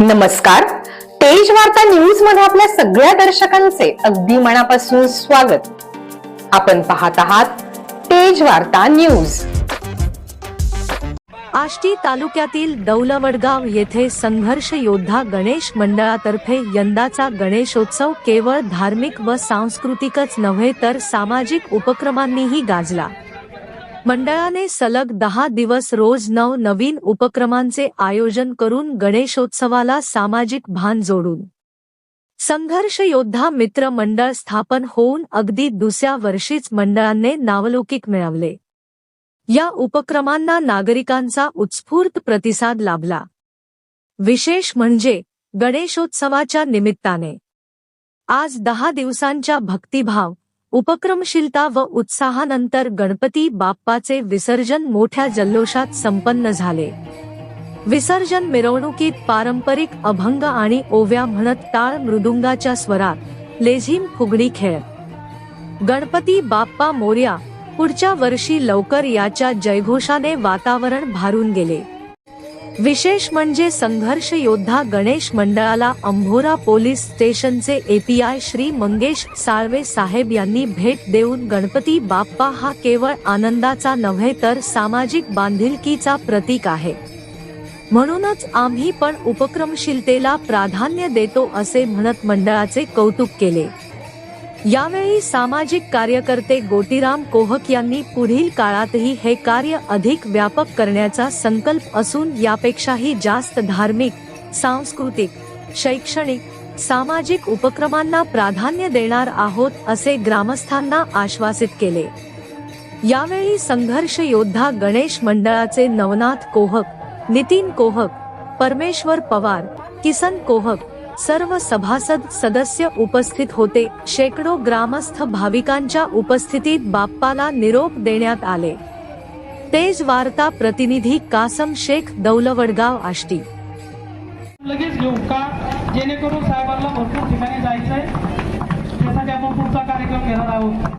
नमस्कार. तेज वार्ता न्यूजमध्ये आपल्या सगळ्या दर्शकांचे अगदी मनापासून स्वागत. आपण पाहत आहात तेज वार्ता न्यूज आष्टी तालुक्यातील दौलवडगाव येथे संघर्ष योद्धा गणेश मंडळातर्फे यंदाचा गणेशोत्सव केवळ धार्मिक व सांस्कृतिकच नव्हे तर सामाजिक उपक्रमांनीही गाजला. मंडळाने सलग दहा दिवस रोज नव नवीन उपक्रमांचे आयोजन करून गणेशोत्सवाला सामाजिक भान जोडून. संघर्ष योद्धा मित्र मंडळ स्थापन होऊन अगदी दुसऱ्या वर्षीच मंडळाने नावलौकिक मिळवले. या उपक्रमांना नागरिकांचा उत्स्फूर्त प्रतिसाद लाभला. विशेष म्हणजे गणेशोत्सवाच्या निमित्ताने. आज दहा दिवसांच्या भक्तिभाव उपक्रमशीलता व उत्साहानंतर गणपती बाप्पाचे विसर्जन मोठ्या जल्लोषात संपन्न झाले. विसर्जन मिरवणुकीत पारंपरिक अभंग आणि ओव्या म्हणत टाळ मृदुंगाच्या स्वरात लेझिम फुगडी खेळ. गणपती बाप्पा मोर्या पुढच्या वर्षी लवकर याच्या जयघोषाने वातावरण भारून गेले. विशेष म्हणजे संघर्ष योद्धा गणेश मंडळाला अंभोरा पोलीस स्टेशनचे एपीआय श्री मंगेश साळवे साहेब यांनी भेट देऊन गणपती बाप्पा हा केवळ आनंदाचा नव्हे तर सामाजिक बांधिलकीचा प्रतीक आहे. म्हणूनच आम्ही पण उपक्रमशीलतेला प्राधान्य देतो असे म्हणत मंडळाचे कौतुक केले. यावेळी सामाजिक कार्यकर्ते गोटीराम कोहक यांनी पुढील काळातही हे कार्य अधिक व्यापक करण्याचा संकल्प असून यापेक्षाही जास्त धार्मिक सांस्कृतिक शैक्षणिक सामाजिक उपक्रमांना प्राधान्य देणार आहोत असे ग्रामस्थांना आश्वासित केले. यावेळी संघर्ष योद्धा गणेश मंडळाचे नवनाथ कोहक नितीन कोहक परमेश्वर पवार किसन कोहक सर्व सभासद सदस्य उपस्थित होते. शेकडो ग्रामस्थ भाविकांच्या उपस्थितीत बाप्पाला निरोप देण्यात आले. तेज वार्ता प्रतिनिधी कासम शेख दौलवडगाव आष्टी. लगेच घेऊ का? जेणेकरून साहेबांना भरपूर ठिकाणी जायचंय. त्यासाठी आपण पुढचा कार्यक्रम घेणार आहोत.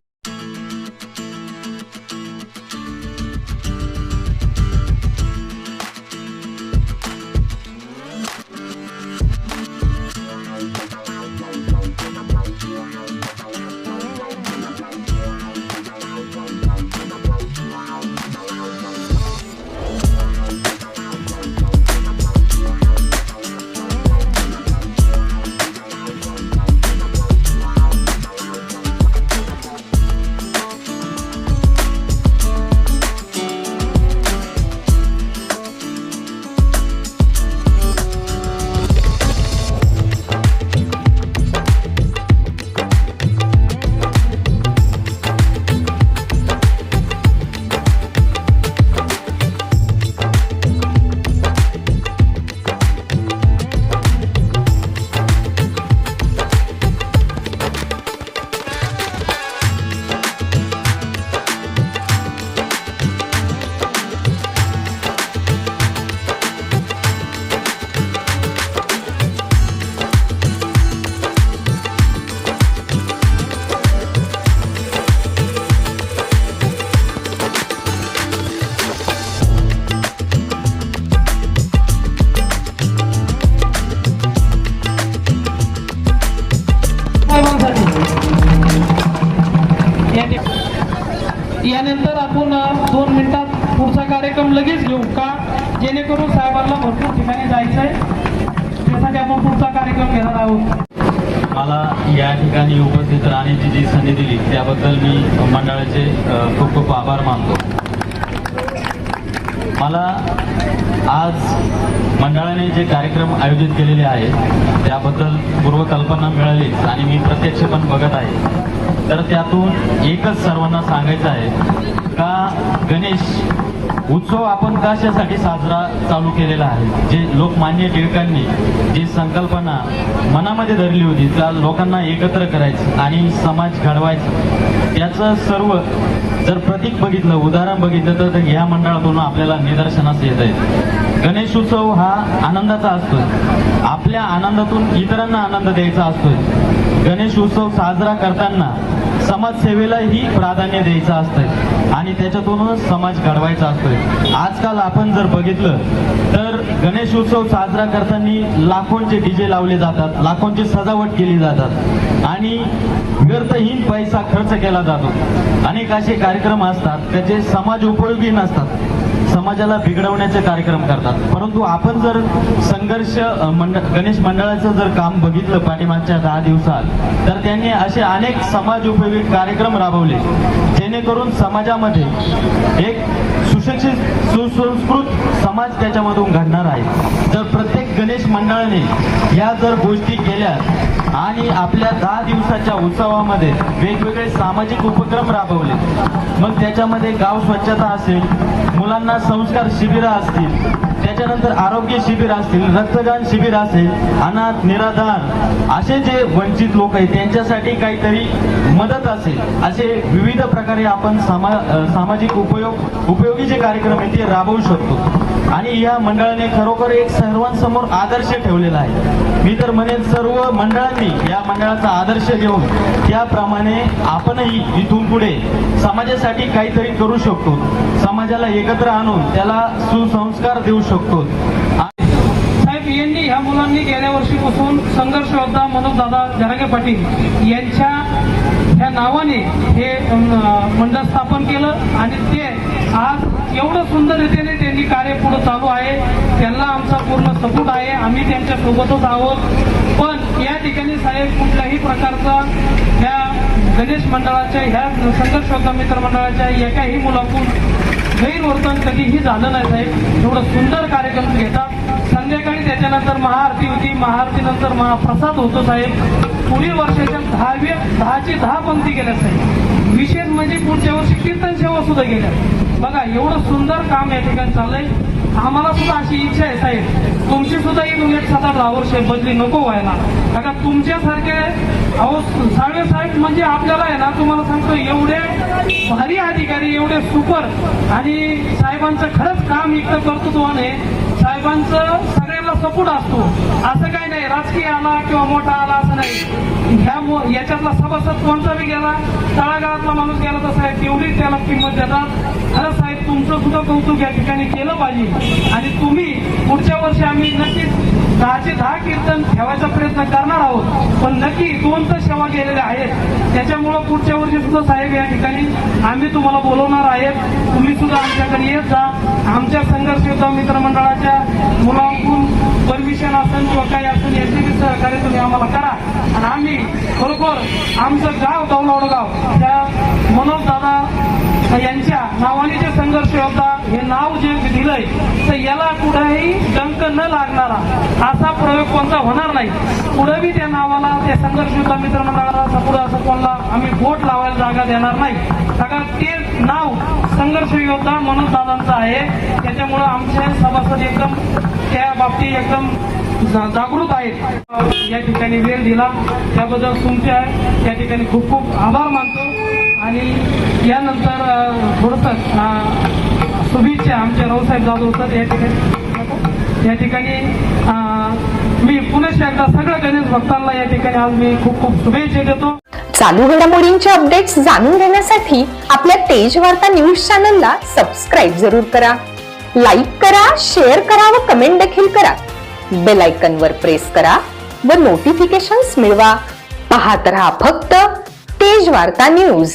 यानंतर आपण दोन मिनिटात पुढचा कार्यक्रम लगेच घेऊ का? जेणेकरून साहेबांना भरपूर ठिकाणी जायचंय. त्यासाठी आपण पुढचा कार्यक्रम घेणार आहोत. मला या ठिकाणी उपस्थित राहण्याची जी संधी दिली त्याबद्दल मी मंडळाचे खूप खूप आभार मानतो. मला आज मंडळाने जे कार्यक्रम आयोजित केलेले आहेत त्याबद्दल पूर्वकल्पना मिळालीच आणि मी प्रत्यक्ष पण बघत आहे. तर त्यातून एकच सर्वांना सांगायचं आहे का गणेश उत्सव आपण कशासाठी साजरा चालू केलेला आहे? जे लोकमान्य टिळकांनी जी संकल्पना मनामध्ये धरली होती त्या लोकांना एकत्र करायचं आणि समाज घडवायचं त्याचं सर्व जर प्रतीक बघितलं उदाहरण बघितलं तर ह्या मंडळातून आपल्याला निदर्शनास येत आहे. गणेशोत्सव हा आनंदाचा असतोय. आपल्या आनंदातून इतरांना आनंद द्यायचा असतोय. गणेश उत्सव साजरा करताना समाजसेवेलाही प्राधान्य द्यायचं असतंय. आणि त्याच्यातूनच समाज घडवायचा असतोय. आजकाल आपण जर बघितलं तर गणेश उत्सव साजरा करताना लाखोंचे डीजे लावले जातात लाखोंची सजावट केली जातात. आणि व्यर्थहीन पैसा खर्च केला जातो. अनेक असे कार्यक्रम असतात त्याचे समाज उपयोगी नसतात. समाजाला बिघडवण्याचे कार्यक्रम करतात. परंतु आपण जर संघर्ष मंड मंडळ गणेश मंडळाचं जर काम बघितलं पाठीमागच्या दहा दिवसात तर त्यांनी असे अनेक समाज उपयोगी कार्यक्रम राबवले. जेणेकरून समाजामध्ये एक सुशिक्षित सुसंस्कृत समाज त्याच्यामधून घडणार आहे. जर प्रत्येक गणेश मंडळाने या जर गोष्टी केल्या आणि आपल्या दहा दिवसाच्या उत्सवामध्ये वेगवेगळे सामाजिक उपक्रम राबवले मग त्याच्यामध्ये गाव स्वच्छता असेल मुलांना संस्कार शिबिरं असतील त्याच्यानंतर आरोग्य शिबिर असतील रक्तदान शिबिर असेल अनाथ निराधार असे जे वंचित लोक आहेत त्यांच्यासाठी काहीतरी मदत असेल असे विविध प्रकारे आपण सामा सामाजिक उपयोग उपयोगी जे कार्यक्रम आहेत ते राबवू शकतो. आणि या मंडळाने खरोखर एक सर्वांसमोर आदर्श ठेवलेला आहे. मी तर म्हणेन सर्व मंडळांनी या मंडळाचा आदर्श घेऊन त्याप्रमाणे आपणही इथून पुढे समाजासाठी काहीतरी करू शकतो. समाजाला एकत्र आणून त्याला सुसंस्कार देऊ शकतो. साहेब यांनी ह्या मुलांनी गेल्या वर्षीपासून संघर्ष योद्धा मनोजदादा जरागे पाटील यांच्या ह्या नावाने हे मंडळ स्थापन केलं आणि ते आज एवढं सुंदर रीतीने त्यांनी कार्य पुढे चालू आहे. त्यांना आमचा पूर्ण सपोर्ट आहे. आम्ही त्यांच्या सोबतच आहोत. पण या ठिकाणी साहेब कुठल्याही प्रकारचा ह्या गणेश मंडळाच्या ह्या संघर्ष मित्र मंडळाच्या एकाही मुलाकडून गैरवर्तन कधीही झालं नाही साहेब. एवढं सुंदर कार्यक्रम घेतात संध्याकाळी त्याच्यानंतर महाआरती होती. महाआरतीनंतर महाप्रसाद होतो साहेब. पुढील वर्षाच्या दहाव्या दहाची दहा पंक्ती गेल्या साहेब. विशेष म्हणजे पुढच्या वर्षी कीर्तन सेवा सुद्धा गेल्या. बघा एवढं सुंदर काम या ठिकाणी चाललंय. आम्हाला सुद्धा अशी इच्छा आहे साहेब. तुमची सुद्धा एक सात आठ दहा वर्ष बदली नको व्हायला. कारण तुमच्यासारखे अहो साळवे साहेब म्हणजे आपल्याला आहे ना तुम्हाला सांगतो एवढे भारी अधिकारी एवढे सुपर आणि साहेबांचं खरंच काम इतकं कर्तृत्वाने साहेबांचं सगळ्यांना सपोर्ट असतो. असं काही नाही राजकीय आला किंवा मोठा आला असं नाही. ह्या याच्यातला सभासद कोणता बी गेला तळागाळातला माणूस गेला तर साहेब तेवढीच त्याला किंमत देतात. खरं साहेब तुमचं सुद्धा कौतुक या ठिकाणी केलं पाहिजे. आणि तुम्ही पुढच्या वर्षी आम्ही नक्कीच दहाचे दहा कीर्तन ठेवायचा प्रयत्न करणार आहोत. पण नक्की दोन तर सेवा गेलेल्या आहेत. त्याच्यामुळं पुढच्या वर्षी सुद्धा साहेब या ठिकाणी आम्ही तुम्हाला बोलवणार आहेत. तुम्ही सुद्धा आमच्याकडे येत जा. आमच्या संघर्ष योद्धा मित्रमंडळाच्या मुलांकून परमिशन असेल किंवा काही असेल याचे बी सहकार्य तुम्ही आम्हाला करा. आणि आम्ही खरोखर आमचं गाव दौलवड गाव त्या मनोज दादा यांच्या नावाने जे संघर्ष योद्धा हे नाव जे दिलंय तर याला कुठेही डंक न लागणारा असा प्रयोग कोणता होणार नाही. पुढे बी त्या नावाला त्या संघर्ष योद्धा मित्र मंडळाला पुढे असं कोणाला आम्ही बोट लावायला जागा देणार नाही. कारण ते नाव संघर्ष योद्धा मनोज दादांचं आहे. त्याच्यामुळं आमचे सभासद एकदम त्या बाबतीत एकदम जा- जागृत आहेत. या ठिकाणी वेळ दिला. त्याबद्दल तुमचे या ठिकाणी खूप खूप आभार मानतो. आणि यानंतर थोडंसं शुभेच्छा आमच्या रावसाहेब जाधव सर या ठिकाणी. या ठिकाणी मी पुनश एकदा सगळ्या गणेश भक्तांना या ठिकाणी आज मी खूप खूप शुभेच्छा देतो. चालू घडामोडींचे अपडेट्स जाणून घेण्यासाठी आपल्या तेज वार्ता न्यूज चॅनलला सबस्क्राईब जरूर करा. लाईक करा शेअर करा व कमेंट देखील करा. बेल वर प्रेस करा व नोटिफिकेशन्स मिळवा. पाहत रहा फक्त तेज वार्ता न्यूज.